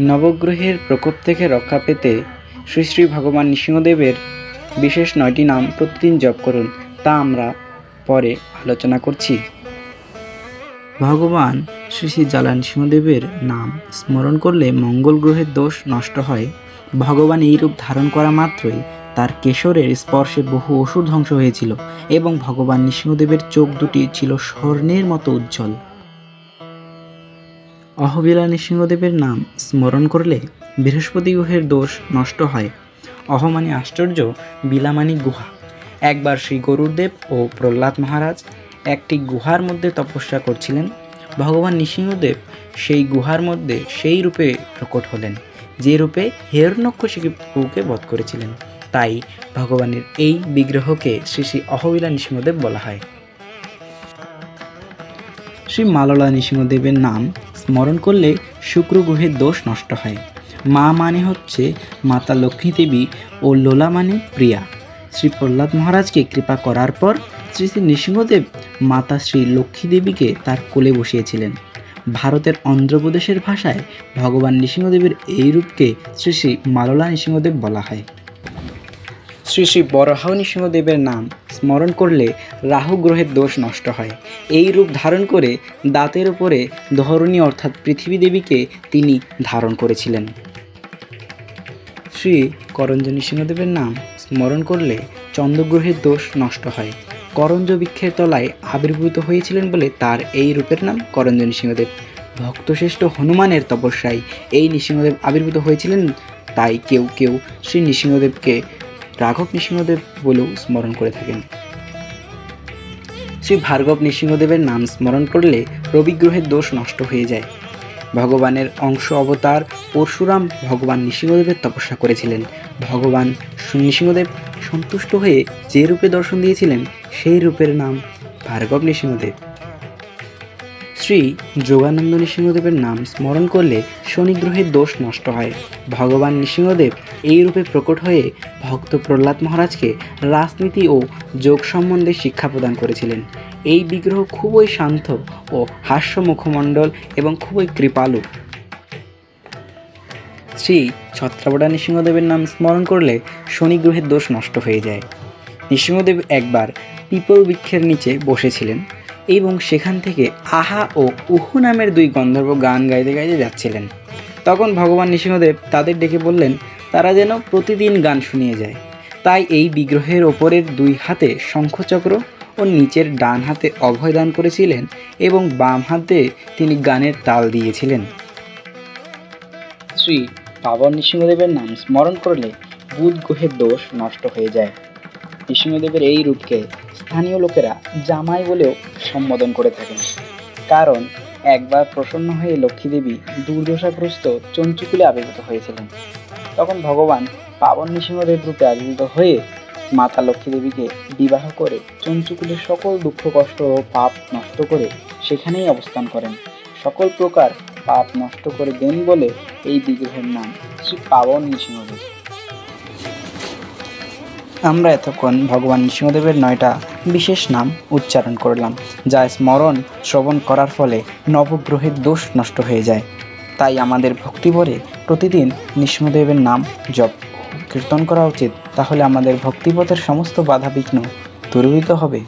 নবগ্রহের প্রকোপ থেকে রক্ষা পেতে শ্রী শ্রী ভগবান নৃসিংহদেবের বিশেষ নয়টি নাম প্রতিদিন জপ করুন, তা আমরা পরে আলোচনা করছি। ভগবান শ্রী শ্রী জালা নৃসিংহদেবের নাম স্মরণ করলে মঙ্গল গ্রহের দোষ নষ্ট হয়। ভগবান এই রূপ ধারণ করা মাত্রই তার কেশরের স্পর্শে বহু অসুর ধ্বংস হয়েছিল এবং ভগবান নৃসিংহদেবের চোখ দুটি ছিল স্বর্ণের মতো উজ্জ্বল। অহবিলা নৃসিংহদেবের নাম স্মরণ করলে বৃহস্পতি গ্রহের দোষ নষ্ট হয়। অহ মানে আশ্চর্য বিলা মানে গুহা। একবার শ্রী গরুরদেব ও প্রহ্লাদ মহারাজ একটি গুহার মধ্যে তপস্যা করছিলেন। ভগবান নৃসিংহদেব সেই গুহার মধ্যে সেই রূপে প্রকট হলেন, যে রূপে হিরণ্যকশিপুকে বধ করেছিলেন। তাই ভগবানের এই বিগ্রহকে শ্রী শ্রী অহবিলা নৃসিংহদেব বলা হয়। শ্রী মাললা নৃসিংহদেবের নাম স্মরণ করলে শুক্র গ্রহের দোষ নষ্ট হয়। মা মানে হচ্ছে মাতা লক্ষ্মী দেবী ও লোলা মানে প্রিয়া। শ্রী প্রহ্লাদ মহারাজকে কৃপা করার পর শ্রী শ্রী নৃসিংহদেব মাতা শ্রী লক্ষ্মী দেবীকে তার কোলে বসিয়েছিলেন। ভারতের অন্ধ্রপ্রদেশের ভাষায় ভগবান নৃসিংহদেবের এই রূপকে শ্রী শ্রী মাললা নৃসিংহদেব বলা হয়। শ্রী শ্রী বরাহ নৃসিংহদেবের নাম স্মরণ করলে রাহু গ্রহের দোষ নষ্ট হয়। এই রূপ ধারণ করে দাঁতের উপরে ধরণী অর্থাৎ পৃথিবী দেবীকে তিনি ধারণ করেছিলেন। শ্রী করঞ্জ নৃসিংহদেবের নাম স্মরণ করলে চন্দ্রগ্রহের দোষ নষ্ট হয়। করঞ্জ বৃক্ষের তলায় আবির্ভূত হয়েছিলেন বলে তার এই রূপের নাম করঞ্জ নৃসিংহদেব ভক্তশ্রেষ্ঠ হনুমানের তপস্যায় এই নৃসিংহদেব আবির্ভূত হয়েছিলেন, তাই কেউ কেউ শ্রী নৃসিংহদেবকে রাঘব নৃসিংহদেব বলেও স্মরণ করে থাকেন। শ্রী ভার্গব নৃসিংহদেবের নাম স্মরণ করলে রবিগ্রহের দোষ নষ্ট হয়ে যায়। ভগবানের অংশ অবতার পরশুরাম ভগবান নৃসিংহদেবের তপস্যা করেছিলেন। ভগবান নৃসিংহদেব সন্তুষ্ট হয়ে যে রূপে দর্শন দিয়েছিলেন, সেই রূপের নাম ভার্গব নৃসিংহদেব। শ্রী যোগানন্দ নৃসিংহদেবের নাম স্মরণ করলে শনিগ্রহের দোষ নষ্ট হয়। ভগবান নৃসিংহদেব এই রূপে প্রকট হয়ে ভক্ত প্রহ্লাদ মহারাজকে রাজনীতি ও যোগ সম্বন্ধে শিক্ষা প্রদান করেছিলেন। এই বিগ্রহ খুবই শান্ত ও হাস্য মুখমণ্ডল এবং খুবই কৃপালু। শ্রী ছত্রাবড়া নৃসিংহদেবের নাম স্মরণ করলে শনি গ্রহের দোষ নষ্ট হয়ে যায়। নৃসিংহদেব একবার পিপল বৃক্ষের নিচে বসেছিলেন। এবং সেখান থেকে আহা ও উহু নামের দুই গন্ধর্ব গান গাইতে গাইতে যাচ্ছিলেন। তখন ভগবান নৃসিংহদেব তাদের ডেকে বললেন, তারা যেন প্রতিদিন গান শুনিয়ে যায়। তাই এই বিগ্রহের ওপরের দুই হাতে শঙ্খচক্র ও নিচের ডান হাতে অভয় দান করেছিলেন এবং বাম হাতে তিনি গানের তাল দিয়েছিলেন। শ্রী পাবন নৃসিংহদেবের নাম স্মরণ করলে বুধ গ্রহের দোষ নষ্ট হয়ে যায়। নৃসিংহদেবের এই রূপকে স্থানীয় লোকেরা জামাই বলেও সম্বোধন করে থাকেন। কারণ একবার প্রসন্ন হয়ে লক্ষ্মীদেবী দুর্দশাগ্রস্ত চঞ্চুকুলে আবির্ভূত হয়েছিলেন। তখন ভগবান পাবন নৃসিংহদেব রূপে আবির্ভূত হয়ে মাতা লক্ষ্মীদেবীকে বিবাহ করে চঞ্চুকুলের সকল দুঃখ, কষ্ট ও পাপ নষ্ট করে সেখানেই অবস্থান করেন। সকল প্রকার পাপ নষ্ট করে দেন বলে এই বিগ্রহের নাম শ্রী পাবন নৃসিংহদেব। আমরা এতক্ষণ ভগবান নৃসিংহদেবের নয়টা বিশেষ নাম উচ্চারণ করলাম, যা স্মরণ শ্রবণ করার ফলে নবগ্রহের দোষ নষ্ট হয়ে যায়। তাই আমাদের ভক্তিভরে প্রতিদিন নৃসিংহদেবের নাম জপ কীর্তন করা উচিত, তাহলে আমাদের ভক্তিপথের সমস্ত বাধা বিঘ্ন দূরীভূত হবে।